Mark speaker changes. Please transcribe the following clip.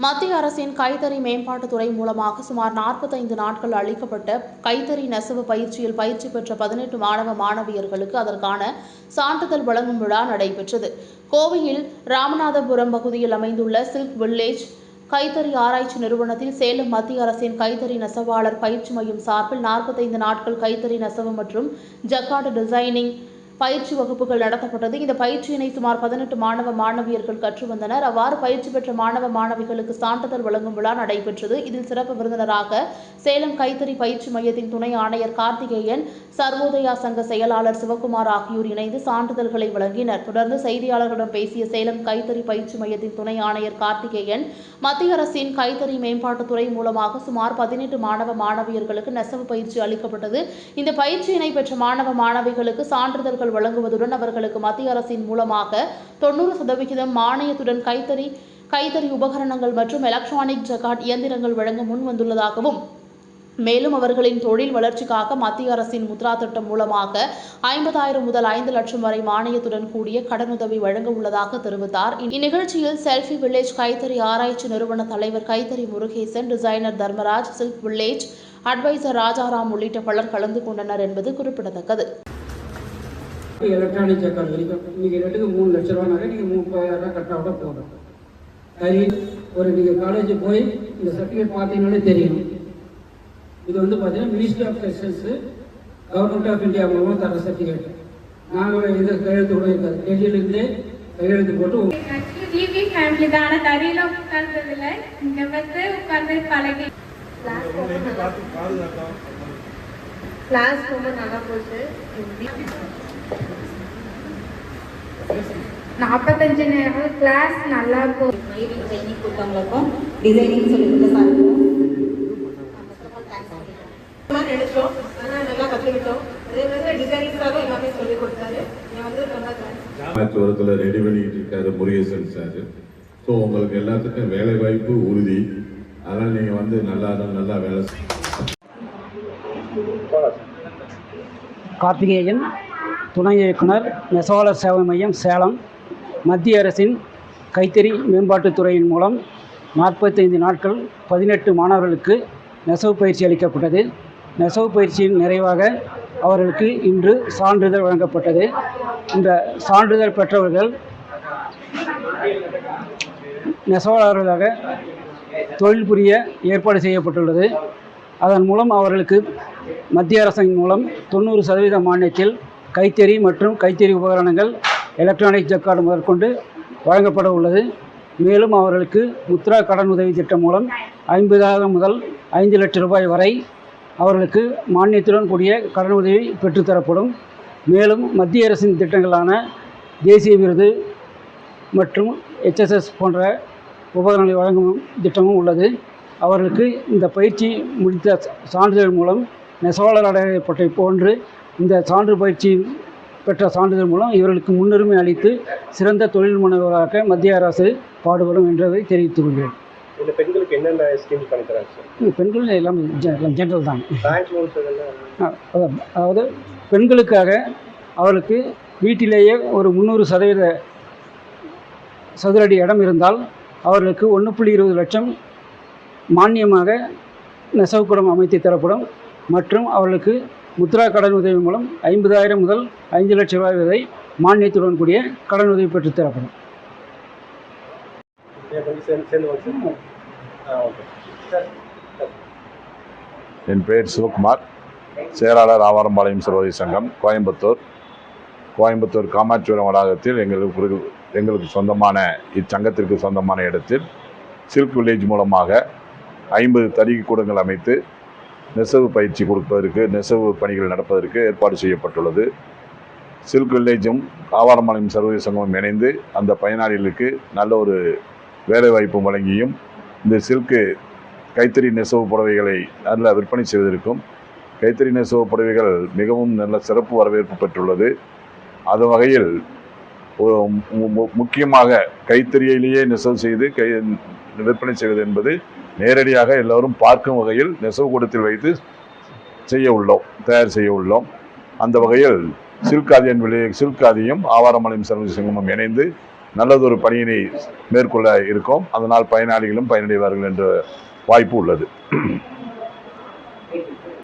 Speaker 1: மத்திய அரசின் கைத்தறி மேம்பாட்டுத்துறை மூலமாக சுமார் நாற்பத்தைந்து நாட்கள் அளிக்கப்பட்ட கைத்தறி நெசவு பயிற்சியில் பயிற்சி பெற்ற பதினெட்டு மாணவ மாணவியர்களுக்கு அதற்கான சான்றிதழ் வழங்கும் விழா நடைபெற்றது. கோவையில் ராமநாதபுரம் பகுதியில் அமைந்துள்ள சில்க் வில்லேஜ் கைத்தறி ஆராய்ச்சி நிறுவனத்தில் சேலம் மத்திய அரசின் கைத்தறி நெசவாளர் பயிற்சி மையம் சார்பில் நாற்பத்தைந்து நாட்கள் கைத்தறி நெசவு மற்றும் ஜக்கார்டு டிசைனிங் பயிற்சி வகுப்புகள் நடத்தப்பட்டது. இந்த பயிற்சியினை சுமார் பதினெட்டு மாணவ மாணவியர்கள் கற்று வந்தனர். அவ்வாறு பயிற்சி பெற்ற மாணவ மாணவிகளுக்கு சான்றிதழ் வழங்கும் விழா நடைபெற்றது. இதில் சிறப்பு விருந்தினராக சேலம் கைத்தறி பயிற்சி மையத்தின் துணை ஆணையர் கார்த்திகேயன் சர்வோதயா சங்க செயலாளர் சிவகுமார் ஆகியோர் இணைந்து சான்றிதழ்களை வழங்கினர். தொடர்ந்து செய்தியாளர்களிடம் பேசிய சேலம் கைத்தறி பயிற்சி மையத்தின் துணை ஆணையர் கார்த்திகேயன் மத்திய அரசின் கைத்தறி மேம்பாட்டுத்துறை மூலமாக சுமார் பதினெட்டு மாணவ மாணவியர்களுக்கு நெசவு பயிற்சி அளிக்கப்பட்டது. இந்த பயிற்சியினை பெற்ற மாணவ மாணவிகளுக்கு சான்றிதழ்கள் வழங்குவதுடன் அவர்களுக்கு மத்திய அரசின் மூலமாக தொண்ணூறு சதவிகிதம் மானியத்துடன் கைத்தறி கைத்தறி உபகரணங்கள் மற்றும் எலக்ட்ரானிக் ஜகாட் இயந்திரங்கள் வழங்க முன் வந்துள்ளதாகவும் மேலும் அவர்களின் தொழில் வளர்ச்சிக்காக மத்திய அரசின் முத்ரா திட்டம் மூலமாக ஐம்பதாயிரம் முதல் ஐந்து லட்சம் வரை மானியத்துடன் கூடிய கடனுதவி வழங்க உள்ளதாக தெரிவித்தார். இந்நிகழ்ச்சியில் செல்ஃபி வில்லேஜ் கைத்தறி ஆராய்ச்சி நிறுவன தலைவர் கைத்தறி Murugesan designer Dharmaraj silk village advisor Rajaram உள்ளிட்ட பலர் கலந்து கொண்டனர் என்பது குறிப்பிடத்தக்கது.
Speaker 2: எலக்ட்ரானிக் அக்கௌண்ட் வரைக்கும் இன்னைக்கு ரெண்டுக்கு மூணு லட்ச ரூபானாக்க நீங்கள் முப்பதாயிரம் ரூபாய் கட்டினா கூட போதும். சரி ஒரு நீங்கள் காலேஜ் போய் இந்த சர்டிஃபிகேட் பார்த்தீங்கன்னாலே தெரியும் இது வந்து பார்த்தீங்கன்னா ministry of textiles government of India மூலமாக தர சர்டிஃபிகேட் நாங்கள் இது கையெழுத்து கூட இருக்காது. டெல்லியிலேருந்தே கையெழுத்து போட்டு
Speaker 3: டிவி ஃபேமிலி தான் ஆனால் தறியில உட்கார்ந்ததில்ல இங்க வந்து உட்கார்ந்து பழகி
Speaker 4: கிளாஸ் ரொம்ப நல்லா போச்சு.
Speaker 3: நாற்பத்தஞ்சு நேரம் கிளாஸ் நல்லா போ
Speaker 4: மயிரிங் ட்ரைனிங் கொடுத்தவங்களுக்கும் டிசைனிங் சொல்லி கொடுத்த ஆனால் நல்லா கற்றுக்கிட்டோம் அதே மாதிரி டிசைனிங் சாரும் எல்லாமே சொல்லி கொடுத்தாரு. நான் வந்து ரொம்ப தேங்க்ஸ்
Speaker 5: ரெடி பண்ணிட்டு இருக்காரு முருகேசன் சார் ஸோ உங்களுக்கு எல்லாத்துக்கும் வேலை வாய்ப்பு உறுதி. அதனால் நீங்கள் வந்து நல்லா நல்லா வேலை.
Speaker 2: கார்த்திகேயன் துணை இயக்குனர் நெசவாளர் சேவை மையம் சேலம் மத்திய அரசின் கைத்தறி மேம்பாட்டுத்துறையின் மூலம் நாற்பத்தைந்து நாட்கள் பதினெட்டு மாணவர்களுக்கு நெசவு பயிற்சி அளிக்கப்பட்டது. நெசவு பயிற்சியின் நிறைவாக அவர்களுக்கு இன்று சான்றிதழ் வழங்கப்பட்டது. இந்த சான்றிதழ் பெற்றவர்கள் நெசவாளர்களாக தொழில் புரிய ஏற்பாடு செய்யப்பட்டுள்ளது. அதன் மூலம் அவர்களுக்கு மத்திய அரசின் மூலம் தொண்ணூறு சதவீத மானியத்தில் கைத்தறி மற்றும் கைத்தறி உபகரணங்கள் எலக்ட்ரானிக் ஜக்கார்டு முதற்கொண்டு வழங்கப்பட உள்ளது. மேலும் அவர்களுக்கு முத்ரா கடன் உதவி திட்டம் மூலம் ஐம்பதாயிரம் முதல் ஐந்து லட்சம் ரூபாய் வரை அவர்களுக்கு மானியத்துடன் கூடிய கடன் உதவி பெற்றுத்தரப்படும் மேலும் மத்திய அரசின் திட்டங்களான தேசிய விருது மற்றும் எச்எஸ்எஸ் போன்ற உபகரணங்களை வழங்கும் திட்டமும் உள்ளது. அவர்களுக்கு இந்த பயிற்சி முடித்த சான்றிதழ் மூலம் நெசவாளர் அடையப்பட்டை போன்று இந்த சான்று பயிற்சி பெற்ற சான்றிதழ் மூலம் இவர்களுக்கு முன்னுரிமை அளித்து சிறந்த தொழில் முனைவராக மத்திய அரசு பாடுபடும் என்றதை தெரிவித்துக் கொள்கிறேன்.
Speaker 6: இந்த பெண்களுக்கு என்னென்ன ஸ்கீம் பண்ணி தராங்க சார்
Speaker 2: இந்த பெண்கள் எல்லாம் ஜெ- எல்லாம் ஜென்ரல் தான். அதாவது பெண்களுக்காக அவர்களுக்கு வீட்டிலேயே ஒரு முந்நூறு சதவீத சதுரடி இடம் இருந்தால் அவர்களுக்கு ஒன்று புள்ளி இருபது லட்சம் மானியமாக நெசவுக்கூடம் அமைத்து தரப்படும் மற்றும் அவர்களுக்கு முத்ரா கடன் உதவி மூலம் ஐம்பதாயிரம் முதல் ஐந்து லட்சம் ரூபாய் வரை மானியத்துடன் கூடிய கடன் உதவி பெற்றுத் தரப்படும்.
Speaker 5: என் பெயர் சிவகுமார். செயலாளர் ஆவாரம்பாளையம் சர்வதேச சங்கம் கோயம்புத்தூர். கோயம்புத்தூர் காமாட்சிபுரம் வளாகத்தில் எங்களுக்கு எங்களுக்கு சொந்தமான இச்சங்கத்திற்கு சொந்தமான இடத்தில் சில்க் வில்லேஜ் மூலமாக ஐம்பது தறிகை கூடங்கள் அமைத்து நெசவு பயிற்சி கொடுப்பதற்கு நெசவு பணிகள் நடப்பதற்கு ஏற்பாடு செய்யப்பட்டுள்ளது. சில்க் வில்லேஜும் ஆவாரம்பாளையம் சர்வதேச சங்கமும் இணைந்து அந்த பயனாளிகளுக்கு நல்ல ஒரு வேலைவாய்ப்பும் வழங்கியும் இந்த சில்க்கு கைத்தறி நெசவு புடவைகளை நல்ல விற்பனை செய்வதற்கும் கைத்தறி நெசவு புடவைகள் மிகவும் நல்ல சிறப்பு வரவேற்பு பெற்றுள்ளது. அது வகையில் முக்கியமாக கைத்தறியிலேயே நெசவு செய்து கை விற்பனை செய்வது என்பது நேரடியாக எல்லோரும் பார்க்கும் வகையில் நெசவு கூடத்தில் வைத்து செய்ய உள்ளோம் தயார் செய்ய உள்ளோம். அந்த வகையில் சில்காதியன் விலை சில்காதியும் ஆவாரமலையும் சர்வீஸ் சங்கமும் இணைந்து நல்லதொரு பணியினை மேற்கொள்ள இருக்கோம். அதனால் பயனாளிகளும் பயனடைவார்கள் என்ற வாய்ப்பு உள்ளது.